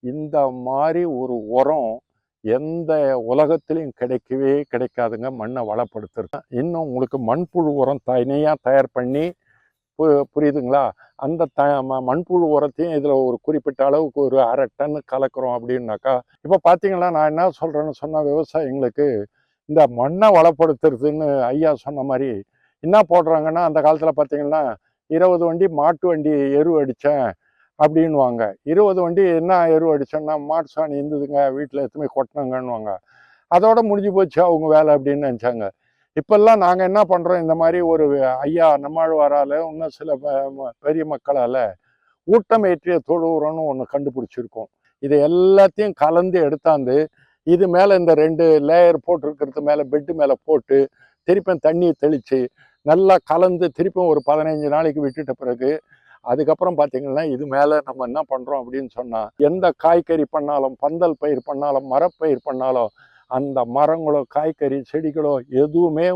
இந்த மாதிரி ஒரு உரம் எந்த உலகத்திலையும் கிடைக்கவே கிடைக்காதுங்க. மண்ணை வளப்படுத்துறது. இன்னும் உங்களுக்கு மண்புழு உரம் தனியாக தயார் பண்ணி பு- புரியுதுங்களா? அந்த த ம- மண்புழு உரத்தையும் இதில் ஒரு குறிப்பிட்ட அளவுக்கு ஒரு அரை டன்னு கலக்கிறோம் அப்படின்னாக்கா இப்போ பார்த்தீங்களா நான் என்ன சொல்கிறேன்னு சொன்னால் விவசாயிங்களுக்கு இந்த மண்ணை வளப்படுத்துறதுன்னு ஐயா சொன்ன மாதிரி என்ன போடுறாங்கன்னா அந்த காலத்தில் பார்த்தீங்கன்னா இருபது வண்டி மாட்டு வண்டி எரு அடித்தேன் அப்படின்வாங்க இருபது வண்டி என்ன எரு அடிச்சோன்னா மாட்டு சாணி இருந்ததுங்க வீட்டில் எத்தனை கொட்டினாங்கன்னுவாங்க அதோட முடிஞ்சு போச்சு அவங்க வேலை அப்படின்னு நினச்சாங்க. இப்பெல்லாம் நாங்கள் என்ன பண்ணுறோம் இந்த மாதிரி ஒரு ஐயா நம்மாழ்வாரால் இன்னும் சில பெரிய மக்களால் ஊட்டமேற்றிய தொழு உரம்னு ஒன்று கண்டுபிடிச்சிருக்கோம். இது எல்லாத்தையும் கலந்து எடுத்தாந்து இது மேலே இந்த ரெண்டு லேயர் போட்டிருக்கிறது மேலே பெட்டு மேலே போட்டு திருப்பியும் தண்ணியை தெளித்து நல்லா கலந்து திருப்பியும் ஒரு பதினைஞ்சு நாளைக்கு விட்டுட்ட பிறகு அதுக்கப்புறம் பார்த்தீங்கன்னா இது மேலே நம்ம என்ன பண்ணுறோம் அப்படின்னு சொன்னால் எந்த காய்கறி பண்ணாலும் பந்தல் பயிர் பண்ணாலும் மரப்பயிர் பண்ணாலும் அந்த மரங்களோ காய்கறி செடிகளோ எதுவுமே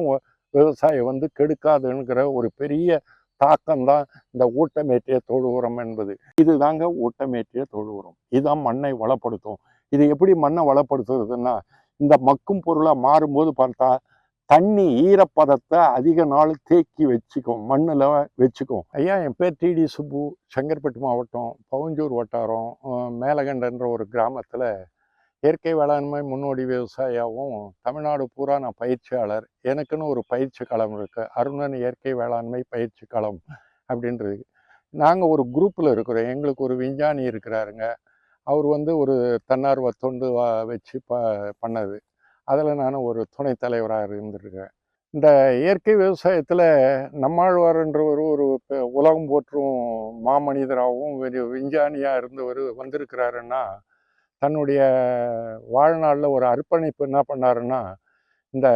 விவசாயம் வந்து கெடுக்காதுங்கிற ஒரு பெரிய தாக்கம்தான் இந்த ஊட்டமேற்றிய தொழு உரம் என்பது. இதுதாங்க ஊட்டமேற்றிய தொழு உரம் இதுதான் மண்ணை வளப்படுத்தும். இது எப்படி மண்ணை வளப்படுத்துறதுன்னா இந்த மக்கும் பொருளாக மாறும்போது பார்த்தா தண்ணி ஈரப்பதத்தை அதிக நாள் தேக்கி வச்சுக்கும் மண்ணில் வச்சுக்கும். ஐயா என் பேர் டிடி சுப்பு செங்கற்பட்டு மாவட்டம் பவுஞ்சூர் வட்டாரம் மேலகண்டன்ற ஒரு கிராமத்தில் இயற்கை வேளாண்மை முன்னோடி விவசாயியாகவும் தமிழ்நாடு பூரா நான் பயிற்சியாளர். எனக்குன்னு ஒரு பயிற்சி களம் இருக்குது அருணன் இயற்கை வேளாண்மை பயிற்சி களம் அப்படின்றது. நாங்கள் ஒரு குரூப்பில் இருக்கிறோம். எங்களுக்கு ஒரு விஞ்ஞானி இருக்கிறாருங்க. அவர் வந்து ஒரு தன்னார்வ தொண்டு வச்சு ப பண்ணது. அதில் நான் ஒரு துணைத் தலைவராக இருந்திருக்கேன். இந்த இயற்கை விவசாயத்தில் நம்மாழ்வார்ன்றவர் ஒரு உலகம் போற்றும் மாமனிதராகவும் விஞ்ஞானியாக இருந்தவர் வந்திருக்கிறாருன்னா தன்னுடைய வாழ்நாளில் ஒரு அர்ப்பணிப்பு என்ன பண்ணாருன்னா இந்த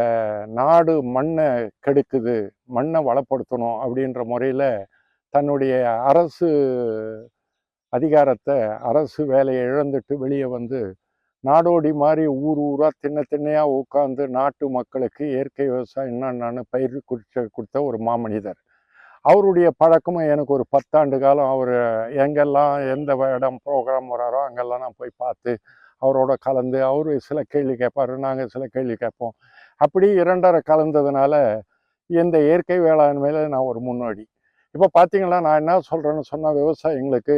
நாடு மண்ணை கெடுக்குது மண்ணை வளப்படுத்தணும் அப்படின்ற முறையில் தன்னுடைய அரசு அதிகாரத்தை அரசு வேலையை இழந்துட்டு வெளியே வந்து நாடோடி மாதிரி ஊர் ஊராக தின்ன திண்ணையாக உட்காந்து நாட்டு மக்களுக்கு இயற்கை விவசாயம் என்னென்னு பயிர் குறிச்ச கொடுத்த ஒரு மாமனிதர். அவருடைய பழக்கமும் எனக்கு ஒரு பத்தாண்டு காலம் அவர் எங்கெல்லாம் எந்த இடம் ப்ரோக்ராம் வராரோ அங்கெல்லாம் நான் போய் பார்த்து அவரோட கலந்து அவர் சில கேள்வி கேட்பார் நாங்கள் சில கேள்வி கேட்போம். அப்படி இரண்டரை கலந்ததுனால இந்த இயற்கை வேளாண்மையில் நான் ஒரு முன்னோடி. இப்போ பார்த்தீங்களா நான் என்ன சொல்கிறேன்னு சொன்னால் விவசாயிங்களுக்கு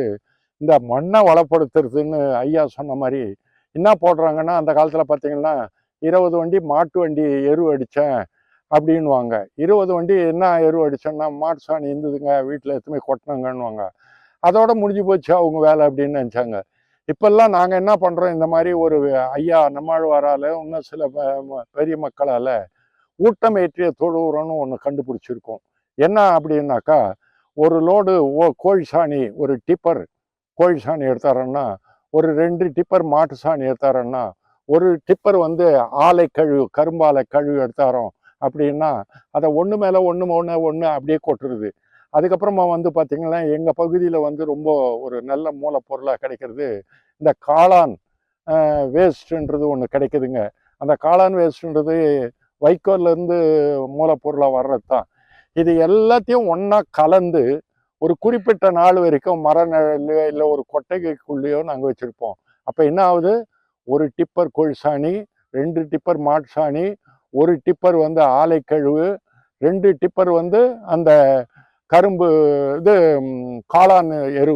இந்த மண்ணை வளப்படுத்துறதுன்னு ஐயா சொன்ன மாதிரி என்ன போடுறாங்கன்னா அந்த காலத்தில் பார்த்தீங்கன்னா இருபது வண்டி மாட்டு வண்டி எரு அடித்தேன் அப்படின்வாங்க இருபது வண்டி என்ன எரு அடித்தோன்னா மாட்டு சாணி இருந்ததுங்க வீட்டில் எத்தனை கொட்டினாங்கன்னுவாங்க. அதோட முடிஞ்சு போச்சு அவங்க வேலை அப்படின்னு நினச்சாங்க. இப்போல்லாம் நாங்கள் என்ன பண்ணுறோம் இந்த மாதிரி ஒரு ஐயா நம்மாழ்வாரால் இன்னும் சில பெரிய மக்களால் ஊட்டமேற்றிய தொழு உரம்னு ஒன்று கண்டுபிடிச்சிருக்கோம். என்ன அப்படின்னாக்கா ஒரு லோடு ஓ கோழி சாணி ஒரு டிப்பர் கோழி சாணி எடுத்தாரன்னா ஒரு ரெண்டு டிப்பர் மாட்டு சாணி எடுத்தாரன்னா ஒரு டிப்பர் வந்து ஆலை கழுவு கரும்பாலை கழுவு எடுத்தாரோம் அப்படின்னா அதை ஒன்று மேலே ஒன்று ஒன்று ஒன்று அப்படியே கொட்டுருது அதுக்கப்புறமா வந்து பார்த்திங்கன்னா எங்கள் பகுதியில் வந்து ரொம்ப ஒரு நல்ல மூலப்பொருளாக கிடைக்கிறது இந்த காளான் வேஸ்ட்டுன்றது ஒன்று கிடைக்குதுங்க. அந்த காளான் வேஸ்ட்டுன்றது வைக்கோல்லேருந்து மூலப்பொருளாக வர்றது தான் இது எல்லாத்தையும் ஒன்றா கலந்து ஒரு குறிப்பிட்ட நாள் வரைக்கும் மர நிழலையோ இல்லை ஒரு கொட்டைக்குள்ளேயோ நாங்கள் வச்சுருப்போம். அப்போ என்ன ஆகுது? ஒரு டிப்பர் கொழுசாணி ரெண்டு டிப்பர் மாட்டு சாணி ஒரு டிப்பர் வந்து ஆலை கழுவு ரெண்டு டிப்பர் வந்து அந்த கரும்பு இது காளான் எரு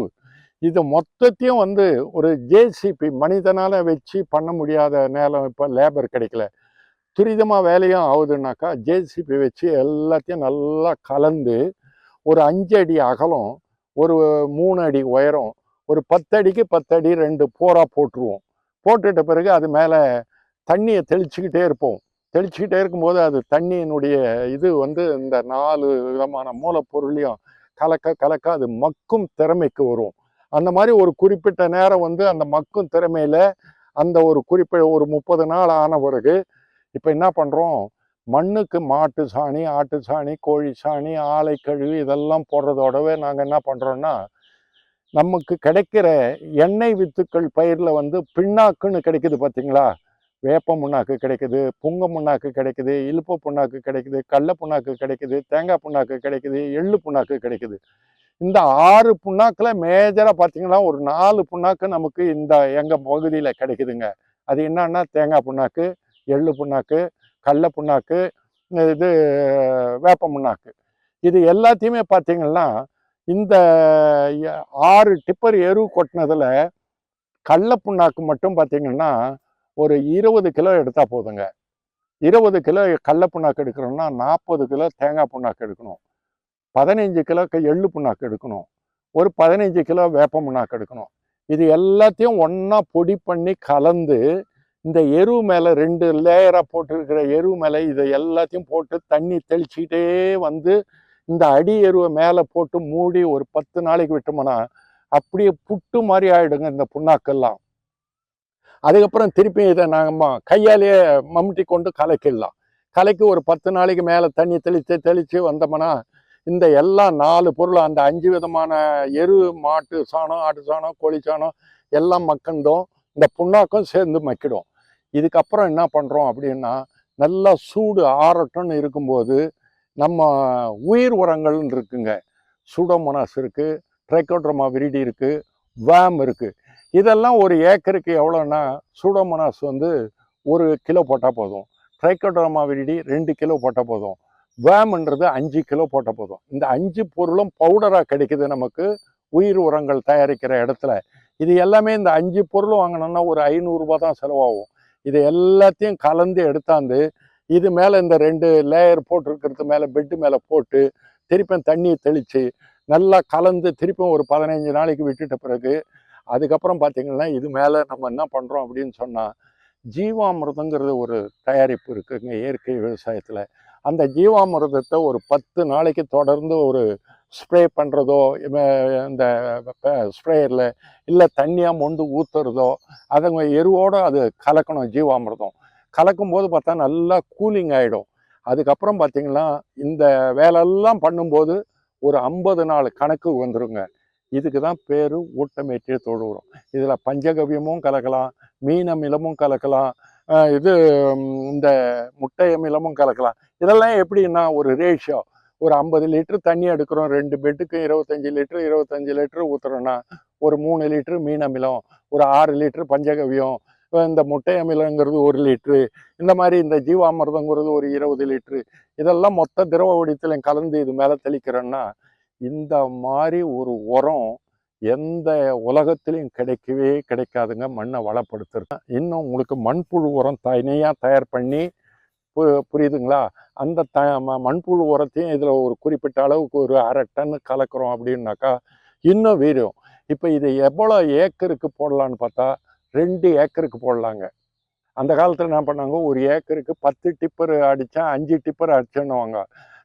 இது மொத்தத்தையும் வந்து ஒரு ஜேசிபி மனிதனால் வச்சு பண்ண முடியாத நேரம் இப்போ லேபர் கிடைக்கல. துரிதமாக வேலையும் ஆகுதுன்னாக்கா ஜேசிபி வச்சு எல்லாத்தையும் நல்லா கலந்து ஒரு அஞ்சு அடி அகலம் ஒரு மூணு அடி உயரம் ஒரு பத்தடிக்கு பத்தடி ரெண்டு போரா போட்டுருவோம். போட்டுட்ட பிறகு அது மேலே தண்ணியை தெளிச்சுக்கிட்டே இருப்போம். தெளிச்சுக்கிட்டே இருக்கும்போது அது தண்ணியினுடைய இது வந்து இந்த நாலு விதமான மூலப்பொருளையும் கலக்க கலக்க அது மக்கும் திறமைக்கு வரும். அந்த மாதிரி ஒரு குறிப்பிட்ட நேரம் வந்து அந்த மக்கும் திறமையில் அந்த ஒரு குறிப்பிட்ட ஒரு முப்பது நாள் ஆன பிறகு இப்போ என்ன பண்ணுறோம் மண்ணுக்கு மாட்டு சாணி ஆட்டு சாணி கோழி சாணி ஆலை கழிவு இதெல்லாம் போடுறதோடவே நாங்கள் என்ன பண்ணுறோன்னா நமக்கு கிடைக்கிற எண்ணெய் வித்துக்கள் பயிரில் வந்து பிண்ணாக்குன்னு கிடைக்குது பார்த்தீங்களா வேப்ப புண்ணாக்கு கிடைக்குது புங்க புண்ணாக்கு கிடைக்குது இலுப்ப புண்ணாக்கு கிடைக்குது கடல புண்ணாக்கு கிடைக்குது தேங்காய் புண்ணாக்கு கிடைக்குது எள்ளு புண்ணாக்கு கிடைக்குது. இந்த ஆறு புண்ணாக்கில் மேஜராக பார்த்தீங்கன்னா ஒரு நாலு புண்ணாக்கு நமக்கு இந்த எங்கள் பகுதியில் கிடைக்குதுங்க. அது என்னன்னா தேங்காய் புண்ணாக்கு எள்ளு புண்ணாக்கு கடல புண்ணாக்கு இது வேப்ப புண்ணாக்கு இது எல்லாத்தையுமே பார்த்தீங்கன்னா இந்த ஆறு டிப்பர் எரு கொட்டினதில் கடல புண்ணாக்கு மட்டும் பார்த்தீங்கன்னா ஒரு இருபது கிலோ எடுத்தால் போதுங்க. இருபது கிலோ கடல புண்ணாக்கு எடுக்கிறோம்னா நாற்பது கிலோ தேங்காய் புண்ணாக்கு எடுக்கணும். பதினைஞ்சு கிலோ எள்ளு புண்ணாக்கு எடுக்கணும். ஒரு பதினைஞ்சு கிலோ வேப்ப புண்ணாக்கு எடுக்கணும். இது எல்லாத்தையும் ஒன்றா பொடி பண்ணி கலந்து இந்த எரு மேலே ரெண்டு லேயராக போட்டிருக்கிற எரு மேலே இதை எல்லாத்தையும் போட்டு தண்ணி தெளிச்சிக்கிட்டே வந்து இந்த அடி எருவை மேலே போட்டு மூடி ஒரு பத்து நாளைக்கு விட்டோம்னா அப்படியே புட்டு மாதிரி ஆயிடுங்க இந்த புண்ணாக்கெல்லாம். அதுக்கப்புறம் திருப்பி இதை நாங்கள் கையாலேயே மம்முட்டி கொண்டு கலக்கிடலாம். கலக்கி ஒரு பத்து நாளைக்கு மேலே தண்ணி தெளித்து தெளித்து வந்தோம்னா இந்த எல்லா நாலு பொருள் அந்த அஞ்சு விதமான எரு மாட்டு சாணம் ஆட்டு சாணம் கோழி சாணம் எல்லாம் மக்கந்தோம் இந்த புண்ணாக்கும் சேர்ந்து மக்கிடும். இதுக்கப்புறம் என்ன பண்ணுறோம் அப்படின்னா நல்லா சூடு ஆறட்டும்னு இருக்கும்போது நம்ம உயிர் உரங்கள்னு இருக்குங்க. சூடோமோனாஸ் இருக்குது ட்ரைக்கோட்ரமா விரிடி இருக்குது வேம் இருக்குது இதெல்லாம் ஒரு ஏக்கருக்கு எவ்வளோன்னா சூடோமோனாஸ் வந்து ஒரு கிலோ போட்டால் போதும். ட்ரைக்கோட்ரமா விரிடி ரெண்டு கிலோ போட்டால் போதும். வேம்ன்றது அஞ்சு கிலோ போட்டால் போதும். இந்த அஞ்சு பொருளும் பவுடராக கிடைக்குது நமக்கு உயிர் உரங்கள் தயாரிக்கிற இடத்துல. இது எல்லாமே இந்த அஞ்சு பொருளும் வாங்கினோம்னா ஒரு ஐநூறுரூபா தான் செலவாகும். இது எல்லாத்தையும் கலந்து எடுத்தாந்து இது மேலே இந்த ரெண்டு லேயர் போட்டிருக்கிறது மேலே பெட்டு மேலே போட்டு திருப்பியும் தண்ணியை தெளித்து நல்லா கலந்து திருப்பியும் ஒரு பதினைஞ்சு நாளைக்கு விட்டுட்ட பிறகு அதுக்கப்புறம் பார்த்திங்கன்னா இது மேலே நம்ம என்ன பண்ணுறோம் அப்படின்னு சொன்னால் ஜீவாமிர்தங்கிறது ஒரு தயாரிப்பு இருக்குங்க இயற்கை விவசாயத்தில். அந்த ஜீவாமிர்தத்தை ஒரு பத்து நாளைக்கு தொடர்ந்து ஒரு ஸ்ப்ரே பண்ணுறதோ இந்த ஸ்ப்ரேயரில் இல்லை தண்ணியாக மொண்டு ஊற்றுறதோ அதுங்க எருவோடு அது கலக்கணும் ஜீவாமிர்தம். கலக்கும் போது பார்த்தா நல்லா கூலிங் ஆகிடும் அதுக்கப்புறம் பார்த்தீங்கன்னா இந்த வேலையெல்லாம் பண்ணும்போது ஒரு ஐம்பது நாள் கணக்கு வந்துருங்க. இதுக்கு தான் பேர் ஊட்டமேற்றிய தொழு உரம். இதில் பஞ்சகவியமும் கலக்கலாம் மீன் அமிலமும் கலக்கலாம் இது இந்த முட்டை அமிலமும் கலக்கலாம். இதெல்லாம் எப்படின்னா ஒரு ரேஷியோ ஒரு ஐம்பது லிட்டர் தண்ணி எடுக்கிறோம். ரெண்டு பெட்டுக்கு இருபத்தஞ்சி லிட்டர் இருபத்தஞ்சி லிட்டர் ஊற்றுறோன்னா ஒரு மூணு லிட்டரு மீன் அமிலம் ஒரு ஆறு லிட்டரு பஞ்சகவியம் இந்த முட்டை அமிலங்கிறது ஒரு லிட்ரு இந்த மாதிரி இந்த ஜீவாமிர்தங்கிறது ஒரு இருபது லிட்ரு இதெல்லாம் மொத்த திரவ வடித்திலையும் கலந்து இது மேலே தெளிக்கிறோன்னா இந்த மாதிரி ஒரு உரம் எந்த உலகத்திலையும் கிடைக்கவே கிடைக்காதுங்க. மண்ணை வளப்படுத்துறது இன்னும் உங்களுக்கு மண்புழு உரம் தனியாக தயார் பண்ணி பு- புரியுதுங்களா? அந்த த ம- மண்புழு உரத்தையும் இதில் ஒரு குறிப்பிட்ட அளவுக்கு ஒரு அரை டன் கலக்கிறோம் அப்படின்னாக்கா இன்னும் வீரம் இப்போ இது எவ்வளோ ஏக்கருக்கு போடலான்னு பார்த்தா ரெண்டு ஏக்கருக்கு போடலாங்க. அந்த காலத்தில் என்ன பண்ணாங்க? ஒரு ஏக்கருக்கு பத்து டிப்பர் அடித்தா அஞ்சு டிப்பர் அடிச்சோன்னுவாங்க.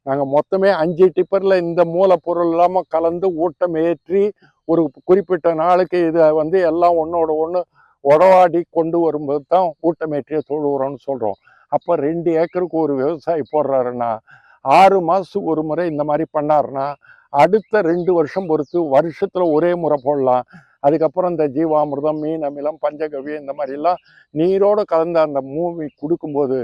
நாங்கள் மொத்தமே அஞ்சு டிப்பரில் இந்த மூலப்பொருள் இல்லாமல் கலந்து ஊட்டம் ஏற்றி ஒரு குறிப்பிட்ட நாளுக்கு இதை வந்து எல்லாம் ஒன்றோட ஒன்று உடவாடி கொண்டு வரும்போது தான் ஊட்டமேற்றிய தொழு உரம்னு சொல்கிறோம் அப்போ ரெண்டு ஏக்கருக்கு ஒரு விவசாயி போடுறாருன்னா ஆறு மாதத்துக்கு ஒரு முறை இந்த மாதிரி பண்ணாருன்னா அடுத்த ரெண்டு வருஷம் பொறுத்து வருஷத்தில் ஒரே முறை போடலாம். அதுக்கப்புறம் இந்த ஜீவாமிர்தம் மீன் அமிலம் பஞ்சகவி இந்த மாதிரிலாம் நீரோடு கலந்த அந்த மூவி கொடுக்கும்போது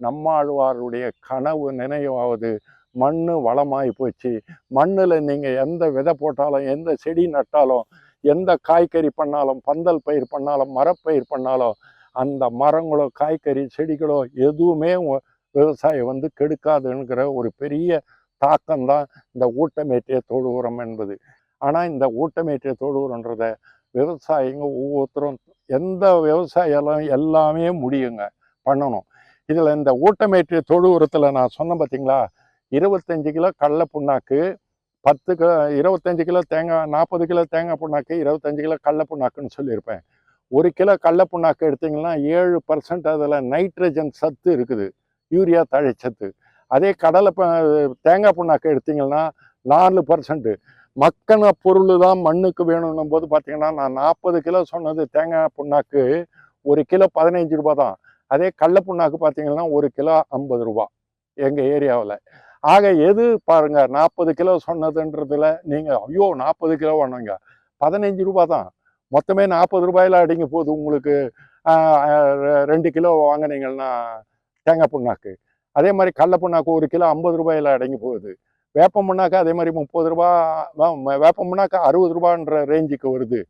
நம்மாழ்வாருடைய கனவு நினைவாவது மண் வளமாகி போச்சு. மண்ணில் நீங்கள் எந்த விதை போட்டாலும் எந்த செடி நட்டாலும் எந்த காய்கறி பண்ணாலும் பந்தல் பயிர் பண்ணாலும் மரப்பயிர் பண்ணாலும் அந்த மரங்களோ காய்கறி செடிகளோ எதுவுமே விவசாயம் வந்து கெடுக்காதுங்கிற ஒரு பெரிய தாக்கம்தான் இந்த ஊட்டமேற்றிய தொழு உரம் என்பது. ஆனால் இந்த ஊட்டமேற்றிய தொழு உரன்றத விவசாயிங்க ஒவ்வொருத்தரும் எந்த விவசாயம் எல்லாமே முடியுங்க பண்ணணும். இதில் இந்த ஊட்டமேற்றிய தொழு உரத்தில் நான் சொன்னேன் பார்த்தீங்களா இருபத்தஞ்சு கிலோ கடலை புண்ணாக்கு பத்து கிலோ இருபத்தஞ்சு கிலோ தேங்காய் நாற்பது கிலோ தேங்காய் புண்ணாக்கு இருபத்தஞ்சு கிலோ கடலை புண்ணாக்குன்னு சொல்லியிருப்பேன். ஒரு கிலோ கடல புண்ணாக்கு எடுத்தீங்கன்னா ஏழு பர்சன்ட் அதில் நைட்ரஜன் சத்து இருக்குது. யூரியா தழைச்சத்து அதே கடலை தேங்காய் புண்ணாக்கு எடுத்தீங்கன்னா நாலு பர்சன்ட்டு மக்கின பொருள் தான் மண்ணுக்கு வேணும்னும் போது பார்த்தீங்கன்னா நான் நாற்பது கிலோ சொன்னது தேங்காய் புண்ணாக்கு ஒரு கிலோ பதினைஞ்சு ரூபா தான். அதே கடல புண்ணாக்கு பார்த்தீங்கன்னா ஒரு கிலோ ஐம்பது ரூபா எங்கள் ஏரியாவில். ஆக எது பாருங்கள் நாற்பது கிலோ சொன்னதுன்றதுல நீங்கள் ஐயோ நாற்பது கிலோ வேணுங்க பதினஞ்சு ரூபா தான். மொத்தமே நாற்பது ரூபாயில அடிங்க போகுது உங்களுக்கு. ரெண்டு கிலோ வாங்கினீங்கன்னா தேங்காய் புண்ணாக்கு. அதே மாதிரி கடல புண்ணாக்கு ஒரு கிலோ ஐம்பது ரூபாயில் அடங்கி போகுது. வேப்ப புண்ணாக்கு அதே மாதிரி முப்பது ரூபா வேப்பம் வேப்ப புண்ணாக்கு அறுபது ரூபான்ற ரேஞ்சுக்கு வருது.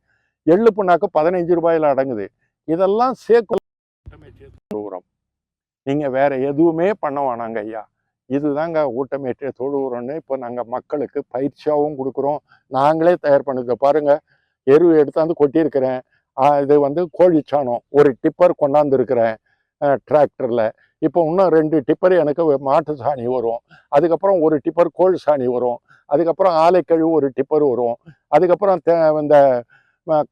எள்ளு புண்ணாக்கு பதினைஞ்சு ரூபாயில் அடங்குது. இதெல்லாம் சேர்க்கு உரம் நீங்கள் வேற எதுவுமே பண்ண வேணாங்க ஐயா. இதுதாங்க ஊட்டமேற்றிய தொழு உரம்னு இப்போ நாங்கள் மக்களுக்கு பயிற்சியாகவும் கொடுக்குறோம். நாங்களே தயார் பண்ணுது. பாருங்க எரு எடுத்தாந்து கொட்டியிருக்கிறேன். இது வந்து சாணம். ஒரு டிப்பர் கொண்டாந்துருக்கிறேன் டிராக்டரில். இப்போ இன்னும் ரெண்டு டிப்பர் எனக்கு மாட்டு சாணி வரும். அதுக்கப்புறம் ஒரு டிப்பர் கோழி சாணி வரும். அதுக்கப்புறம் ஆலைக்கழிவு ஒரு டிப்பர் வரும். அதுக்கப்புறம் தே இந்த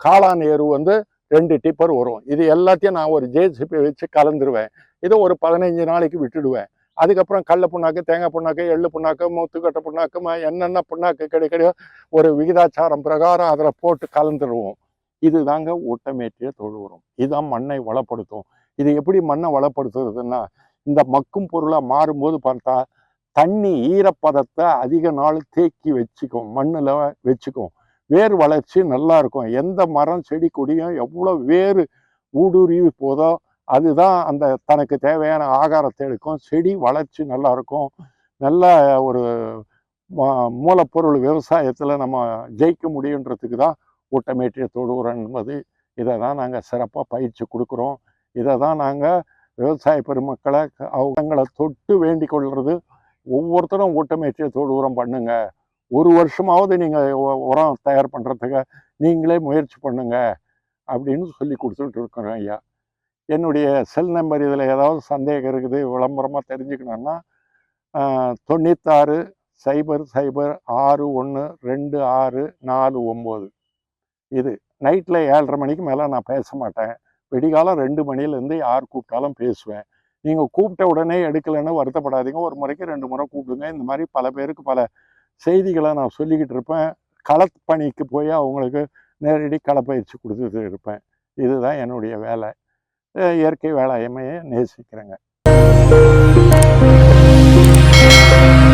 காளான் எரு வந்து ரெண்டு டிப்பர் வரும். இது எல்லாத்தையும் நான் ஒரு ஜேசிபி வச்சு கலந்துருவேன். இதை ஒரு பதினைஞ்சு நாளைக்கு விட்டுடுவேன். அதுக்கப்புறம் கடல புண்ணாக்கு தேங்காய் புண்ணாக்கு எள்ளு புண்ணாக்கு மூத்துக்கட்டை புண்ணாக்கு என்னென்ன புண்ணாக்கு கிடைக்கிடையோ ஒரு விகிதாச்சாரம் பிரகாரம் அதில் போட்டு கலந்துருவோம். இதுதாங்க ஊட்டமேற்றிய தொழு உரம் இதுதான் மண்ணை வளப்படுத்தும். இது எப்படி மண்ணை வளப்படுத்துறதுன்னா இந்த மக்கும் பொருளாக மாறும்போது பார்த்தா தண்ணி ஈரப்பதத்தை அதிக நாள் தேக்கி வச்சுக்கும் மண்ணில் வச்சுக்கும். வேர் வளர்ச்சி நல்லா இருக்கும். எந்த மரம் செடி கொடியும் எவ்வளோ வேர் ஊடுருவி போதோ அதுதான் அந்த தனக்கு தேவையான ஆகாரத்தை எடுக்கும் செடி வளர்ச்சி நல்லா இருக்கும். நல்ல ஒரு மூலப்பொருள் விவசாயத்தில் நம்ம ஜெயிக்க முடியுன்றதுக்கு தான் ஊட்டமேற்றிய தொழு உரம் என்பது. இதை தான் நாங்கள் சிறப்பாக பயிற்சி கொடுக்குறோம். இதை தான் நாங்கள் விவசாய பெருமக்களை அவங்களை தொட்டு வேண்டிக் கொள்வது ஒவ்வொருத்தரும் ஊட்டமேற்றிய தொழு உரம் பண்ணுங்க. ஒரு வருஷமாவது நீங்கள் உரம் தயார் பண்ணுறதுக்கு நீங்களே முயற்சி பண்ணுங்க. அப்படின்னு சொல்லி கொடுத்துட்டு இருக்கிறோம் ஐயா. என்னுடைய செல் நம்பர் இதில் ஏதாவது சந்தேகம் இருக்குது விளம்பரமாக தெரிஞ்சுக்கணுன்னா தொண்ணூத்தாறு சைபர் சைபர் ஆறு ஒன்று ரெண்டு ஆறு நாலு ஒம்பது. இது நைட்டில் ஏழரை மணிக்கு மேலே நான் பேச மாட்டேன். வெடிகாலம் ரெண்டு மணிலேருந்து யார் கூப்பிட்டாலும் பேசுவேன். நீங்கள் கூப்பிட்ட உடனே எடுக்கலைன்னு வருத்தப்படாதீங்க. ஒரு முறைக்கு ரெண்டு முறை கூப்பிடுங்க. இந்த மாதிரி பல பேருக்கு பல செய்திகளை நான் சொல்லிக்கிட்டு இருப்பேன். களப்பணிக்கு போய் அவங்களுக்கு நேரடி களப்பயிற்சி கொடுத்துட்டு இருப்பேன். இதுதான் என்னுடைய வேலை. இயற்கை வேளாயமையை நேசிக்கிறேங்க.